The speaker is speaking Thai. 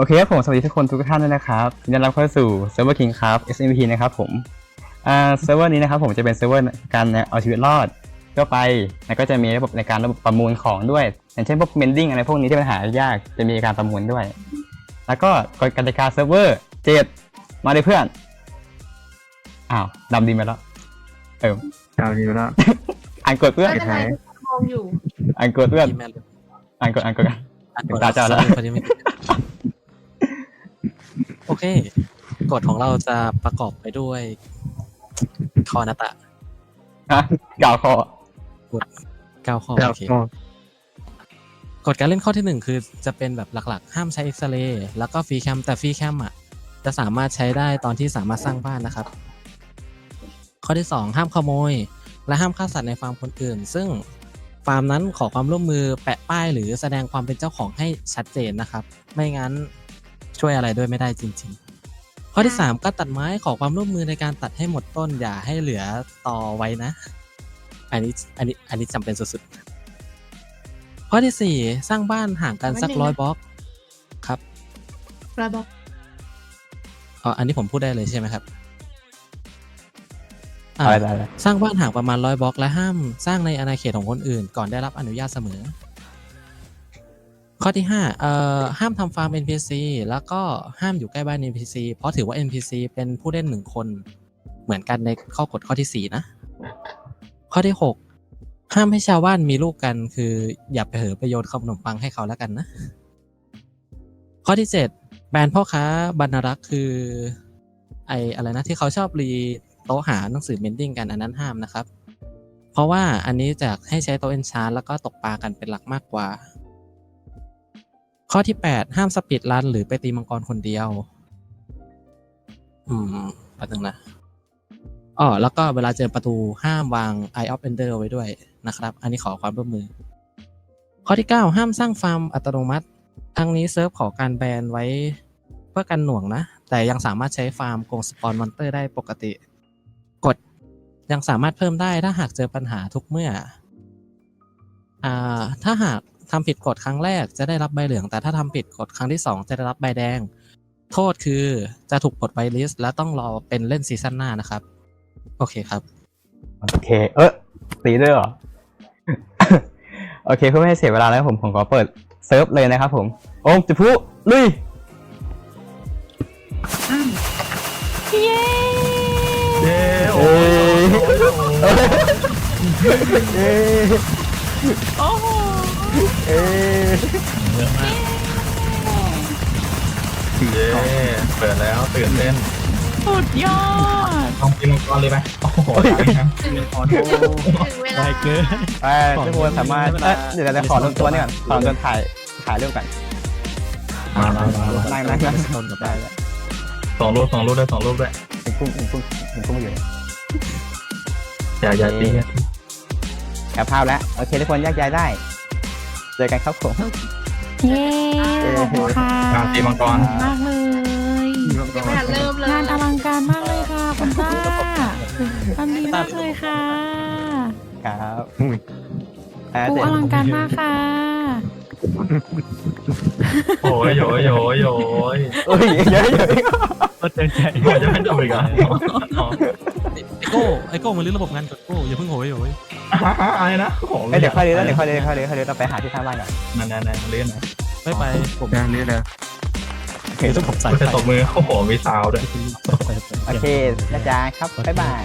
โอเคครับผมสวัสดีทุกคนทุกท่านด้วยนะครับยินดีต้อนรับเข้าสู่เซิร์ฟเวอร์คิงครับ SMP นะครับผมอ่าเซิร์ฟเวอร์นี้นะครับผมจะเป็นเซิร์ฟเวอร์การเอาชีวิตรอดก็ไปแล้วก็จะมีระบบในการระบบประมูลของด้วย อย่างเช่นพวกเมนดิ้งอะไรพวกนี้ที่มันหายากจะมีการประมูลด้วย แล้วก็กฎกติกาเซิร์ฟเวอร์เจ็ดมาเลยเพื่อนอ้าวดำดีไปแล้วเออดาวนี้แล้วอ่านกดเพื่อนไม่เป็นไรมองอยู่อ่านกดเพื่อนอีเมลอ่านกดอ่านกดกันอ่านถึงตาเจ้าแล้วคนที่ไม่ โอเค กฎของเราจะประกอบไปด้วยคอนาตะฮะกล่าวคอเก้าข้อดาวโอเคกฎการเล่นข้อที่หนึ่งคือจะเป็นแบบหลักๆ ห้ามใช้เอ็กซเรย์แล้วก็ฟรีแคมแต่ฟรีแคมอะ จะสามารถใช้ได้ตอนที่สามารถสร้างบ้านนะครับ ข้อที่สองห้ามขโมย และห้ามฆ่าสัตว์ในฟาร์มคนอื่น ซึ่งฟาร์มนั้นขอความร่วมมือแปะป้ายหรือแสดงความเป็นเจ้าของให้ชัดเจนนะครับ ไม่งั้น ช่วยอะไรด้วยไม่ได้จริง ๆ ข้อที่สามการตัดไม้ขอความร่วมมือในการตัดให้หมดต้นอย่าให้เหลือต่อไว้นะ อันนี้อันนี้อันนี้จำเป็นสุดๆ ข้อที่สี่สร้างบ้านห่างกันสักร้อยบล็อกครับระบอกอ๋ออันนี้ผมพูดได้เลยใช่ไหมครับอ่าอะไรอะไรสร้างบ้านห่างประมาณร้อยบล็อกและห้ามสร้างในอาณาเขตของคนอื่น ก่อนได้รับอนุญาตเสมอ ข้อที่ห้าเอ่อห้ามทำฟาร์ม NPC แล้วก็ห้ามอยู่ใกล้บ้าน NPC เพราะถือว่า NPC เป็นผู้เล่นหนึ่งคน เหมือนกันในข้อกฎข้อที่สี่นะ ข้อที่หกห้ามให้ชาวบ้านมีลูกกัน คืออย่าไปเหอไปโยนขนมปังให้เขาแล้วกันนะ ข้อที่เจ็ดแบรนด์พ่อค้าบรรรักษ์คือไออะไรนะที่เขาชอบรีโต๊ะหาหนังสือเมนดิ้งกันอันนั้นห้ามนะครับ เพราะว่าอันนี้จะให้ใช้โต๊ะเอนชานแล้วก็ตกปลากันเป็นหลักมากกว่า ข้อที่ 8 ห้ามสปีดรันหรือไปตีมังกรคนเดียว อืมแป๊บนึงนะอ๋อแล้วก็เวลาเจอประตูห้ามวาง Eye of Ender ไว้ด้วยนะครับ อันนี้ขอความร่วมมือ ข้อที่ 9 ห้ามสร้างฟาร์มอัตโนมัติ ทั้งนี้เซิร์ฟขอการแบนไว้เพื่อกันหน่วงนะ แต่ยังสามารถใช้ฟาร์มกงสปอนมอนเตอร์ได้ปกติ กดยังสามารถเพิ่มได้ถ้าหากเจอปัญหาทุกเมื่อ อ่า ถ้าหาก ทำผิดกฎครั้งแรกจะได้รับใบเหลือง แต่ถ้าทำผิดกฎครั้งที่สองจะได้รับใบแดง โทษคือจะถูกปลดไวลิสต์และต้องรอเป็นเล่นซีซั่นหน้านะครับ โอเคครับ โอเค เออตีด้วยเหรอ โอเคเพื่อไม่ให้เสียเวลาแล้วผมผมขอเปิดเซิร์ฟเลยนะครับผม โอมจะพูลุยเย้เย้เอ้ยเอ้ย เอ้ยโอ้โหเอ้ยเย้เปิดแล้วตื่นเต้นสุดยอดลองกินมังกรเลยไหมโอ้โหได้ครับกินมังกรโอ้ถึงเวลาได้เกิน ไปทุกคนสามารถเอ้ยเดี๋ยวเราจะขอลงตัวนี่ก่อนขอลงตัวถ่ายถ่ายเรื่องก่อนมามามามานั่งนั่งนั่งชนกับได้ได้แล้วสองรูปสองรูปด้วยสองรูปด้วยถึงกุ้งถึงกุ้งถึงกุ้งอยู่เนี่ยอย่าอย่าตีกันแคปภาพแล้วโอเคทุกคนแยกย้ายได้ เจอกันครับผมเย้ขอบคุณค่ะการตีมังกร มากเลยยังไม่ทันเริ่มเลยงานอลังการมากเลยค่ะคุณป้าทำดีมากเลยค่ะครับอ่าปูเสร็จอลังการมากค่ะ โอ้ยโยยโยยโยยเอ้ยเยอะเยอะก็เจนใจก็จะไม่จบอีกอะไอโก้ไอโก้มันรื้อระบบงานกดโก้อย่าเพิ่งโหยโหยอะไรนะโอ้โหเอ้ยเดี๋ยวค่อยเรียนเดี๋ยวค่อยเรียนค่อยเรียนค่อยเรียนเราไปหาที่ท่าบ้านก่อนนั่นนั่นนั่นเล่นนะไม่ไปผมงานนี้เลยโอเคคือต้องผมใส่จะตบมือโอ้โหมีสาวด้วยโอเคนะจ๊ะครับบ๊ายบาย